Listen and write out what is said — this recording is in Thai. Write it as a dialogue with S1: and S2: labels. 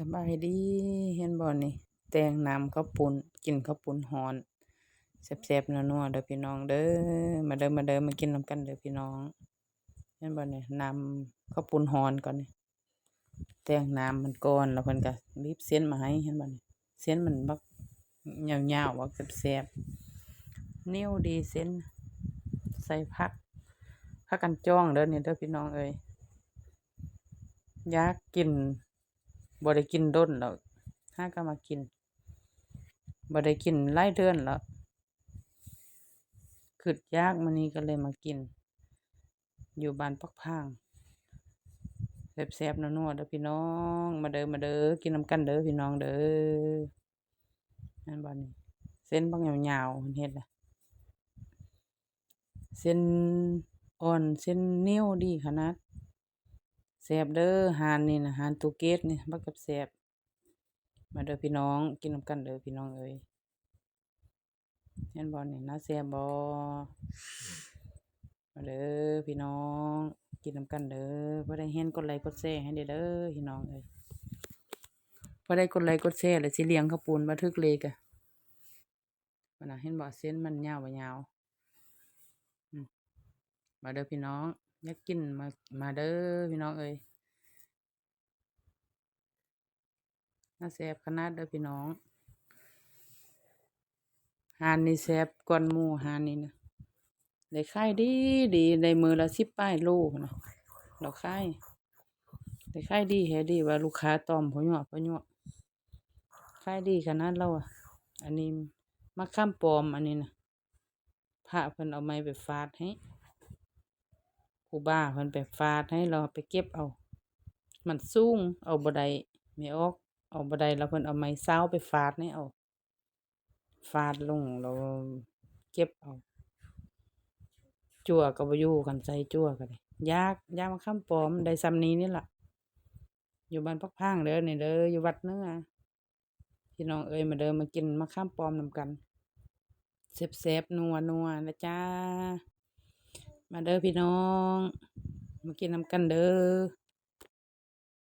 S1: สบายดีเห็นบ่นี่ แตงน้ำข้าวปุ้นกินข้าวปุ้นฮ้อนแซ่บๆนัวๆเด้อพี่น้องเด้อมาเด้อมาเด้อมากินนำกันเด้อพี่น้องเห็นบ่นี่น้ำข้าวปุ้นฮ้อนก่อนนี่แตงน้ำมันก่อนแล้วเพิ่นก็บีบเส้นมาให้เห็นบ่นี่เส้นมันบักยาวๆบักแซ่บๆเนียวดีเส้นใส่ผักผักกันจ้องเด้อนี่เด้อพี่น้องเอ้ยอยากกิน บ่ได้กินด้นแล้วหาก็มากินบ่ได้กินหลายเดือนแล้วคิดอยากมื้อนี้ก็เลยมากิน อยู่บ้านปักพางแซ่บๆนัวๆเด้อพี่น้อง มาเด้อมาเด้อกินน้ำกันเด้อพี่น้องเด้อนั่นบ่นี่เส้นบักยาวๆเพิ่นเฮ็ดน่ะเส้นอ่อนเส้นเนี้ยวดีขนาด แซ่บเด้อหานนี่นะหานตูเกตนี่บักกับแซ่บมาเด้อพี่น้องกินนำกันเด้อพี่น้องเอ้ยเห็นบ่นี่น่าแซ่บบ่มาเด้อพี่น้อง กินนำกันเด้อบ่ได้เห็นกดไลค์กดแชร์ให้เด้อเด้อพี่น้องเอ้ยบ่ได้กดไลค์กดแชร์แล้วสิเลี้ยงข้าวปูนบ่ถึกเลขอะบ่น่ะเห็นบ่เส้นมันยาวบ่ยาวมาเด้อพี่น้อง อยากกินมามาเด้อพี่น้องเอ้ยน่าแซบขนาดเด้อพี่น้องหานนี่แซบกว่าหมูหานนี่นะได้ขายดีดีได้มือละ10ปลายลพู้นน่ะเราขายได้ขายดีแฮดีว่าลูกค้าตอมเพาะญัวเพาะญัวขายดีขนาดเราอะอันนี้มะข้ามปอมอันนี้นะพระเพิ่นเอาไม้ไปฟาดให้ ครูบ้าเพิ่นไปฟาดให้เราไปเก็บเอา มันสูงเอาบ่ได้ไม่ออก เอาบ่ได้แล้วเพิ่นเอาไม้ซาไปฟาดให้เอา ฟาดลงแล้วเก็บเอา จั่วก็บ่อยู่คันใส่จั่วก็ได้ยากยากมะขามปอมได้ส่ำนี้นี่ล่ะ อยู่บ้านปักพางเด้อนี่เด้ออยู่วัดเนื้อพี่น้องเอ้ยมาเด้อมากินมะขามปอมนำกันแซ่บๆนัวๆนะจ้า มาเด้อพี่น้อง มากินน้ำกันเด้อ